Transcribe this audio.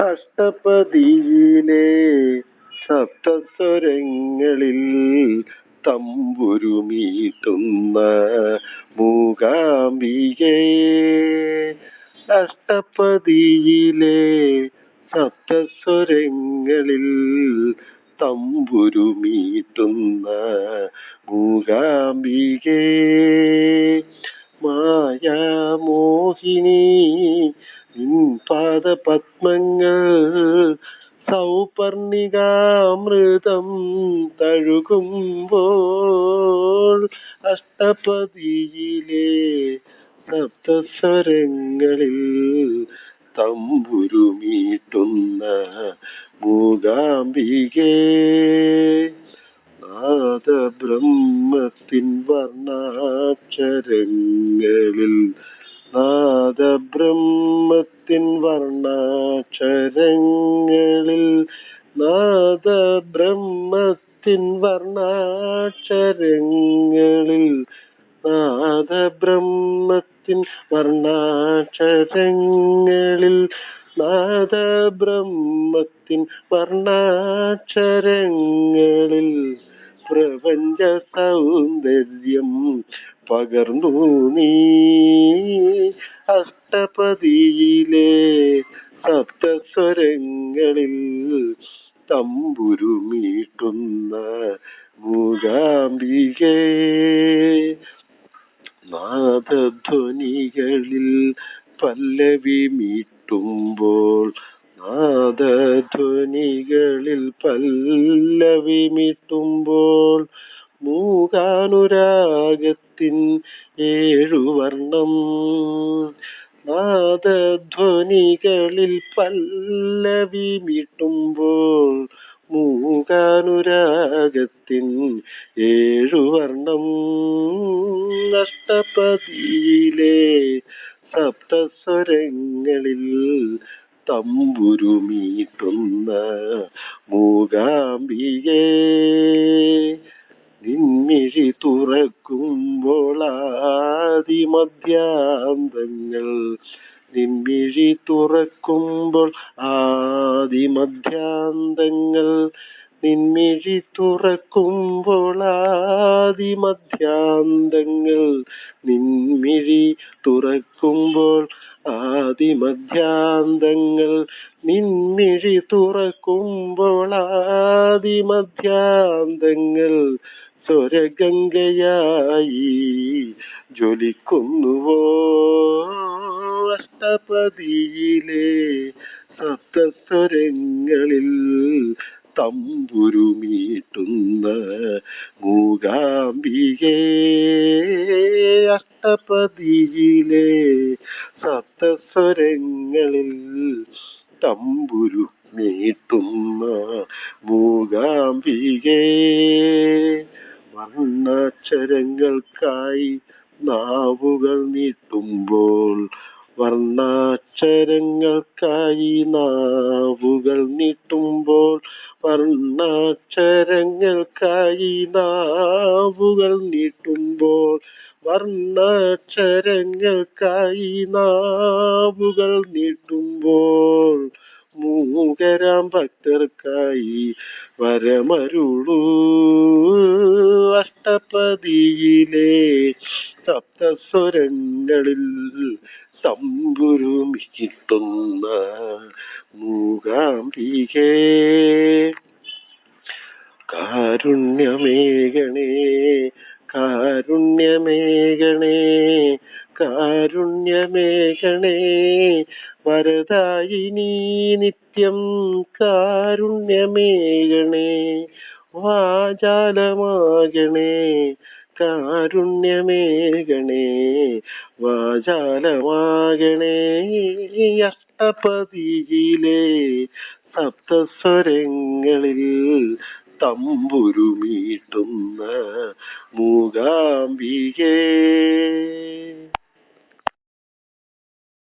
അഷ്ടപതിയിലെ സപ്തസ്വരങ്ങളിൽ തമ്പുരുമീട്ടുന്ന മൂകാംബികയെ അഷ്ടപതിയിലെ സപ്തസ്വരങ്ങളിൽ തമ്പുരുമീട്ടുന്ന മൂകാംബികേ. മായാമോഹിനി സൗപർണികാമൃതം തഴുകുമ്പോൾ അഷ്ടപതിയിലെ സപ്തസ്വരങ്ങളിൽ തമ്പുരുമീട്ടുന്ന മൂകാംബികേ. നാദബ്രഹ്മത്തിൻ വർണാക്ഷരങ്ങളിൽ നാദബ്രഹ്മത്തിൻ വർണാക്ഷരങ്ങളിൽ നാദബ്രഹ്മത്തിൻ വർണാക്ഷരങ്ങളിൽ നാദബ്രഹ്മത്തിൻ വർണാക്ഷരങ്ങളിൽ നാദബ്രഹ്മത്തിൻ വർണാക്ഷരങ്ങളിൽ പ്രപഞ്ച സൗന്ദര്യം പകർന്നു നീ. അഷ്ടപതിയിലെ സപ്തസ്വരങ്ങളിൽ തമ്പുരുമീട്ടുന്ന മൂകാംബികേ. നാദധ്വനികളിൽ പല്ലവി മീട്ടുമ്പോൾ നാദധ്വനികളിൽ പല്ലവി മീട്ടുമ്പോൾ മൂകാനുരാഗത്തിൻ ഏഴുവർണം നാദധ്വനികളിൽ പല്ലവി മീട്ടുമ്പോൾ മൂകാനുരാഗത്തിൻ ഏഴുവർണം അഷ്ടപതിയിലെ സപ്തസ്വരങ്ങളിൽ തമ്പുരുമീട്ടുന്ന മൂകാംബികേ. നിൻമിഴി തുറക്കുമ്പോൾ ആദിമധ്യാന്തങ്ങൾ തുറക്കുമ്പോൾ ആദിമധ്യാന്തങ്ങൾ നിൻമിഴി തുറക്കുമ്പോൾ ആദിമധ്യാന്തങ്ങൾ നിൻമിഴി തുറക്കുമ്പോൾ ആദിമധ്യാന്തങ്ങൾ നിൻമിഴി തുറക്കുമ്പോൾ ആദിമധ്യാന്തങ്ങൾ സ്വരഗംഗയായി ജ്വലിക്കുന്നുവോ? അഷ്ടപതിയിലെ സപ്തസ്വരങ്ങളിൽ തമ്പുരുമീട്ടുന്ന മൂകാംബികേ അഷ്ടപതിയിലെ സപ്തസ്വരങ്ങളിൽ തമ്പുരു മീട്ടുന്ന മൂകാംബികേ വർണാക്ഷരങ്ങൾക്കായി നാവുകൾ നീട്ടുമ്പോൾ വർണാക്ഷരങ്ങൾക്കായി നാവുകൾ നീട്ടുമ്പോൾ വർണാക്ഷരങ്ങൾക്കായി നാവുകൾ നീട്ടുമ്പോൾ വർണാക്ഷരങ്ങൾക്കായി നാവുകൾ നീട്ടുമ്പോൾ മൂകരാം ഭക്തർക്കായി വരമരുളൂ. അഷ്ടപതിയിലെ സപ്തസ്വരങ്ങളിൽ തമ്പുരുമിട്ടുന്ന മൂകാംബികേ. കാരുണ്യമേകണേ കാരുണ്യമേകണേ കാരുണ്യമേകണേ. വരദായിനി നിത്യം കാരുണ്യമേകണേ വാചാലമാകണേ കാരുണ്യമേകണേ. വാചാലമാകണേ അഷ്ടപതിയിലെ സപ്തസ്വരങ്ങളിൽ തമ്പുരുമീട്ടുന്ന മൂകാംബികേ.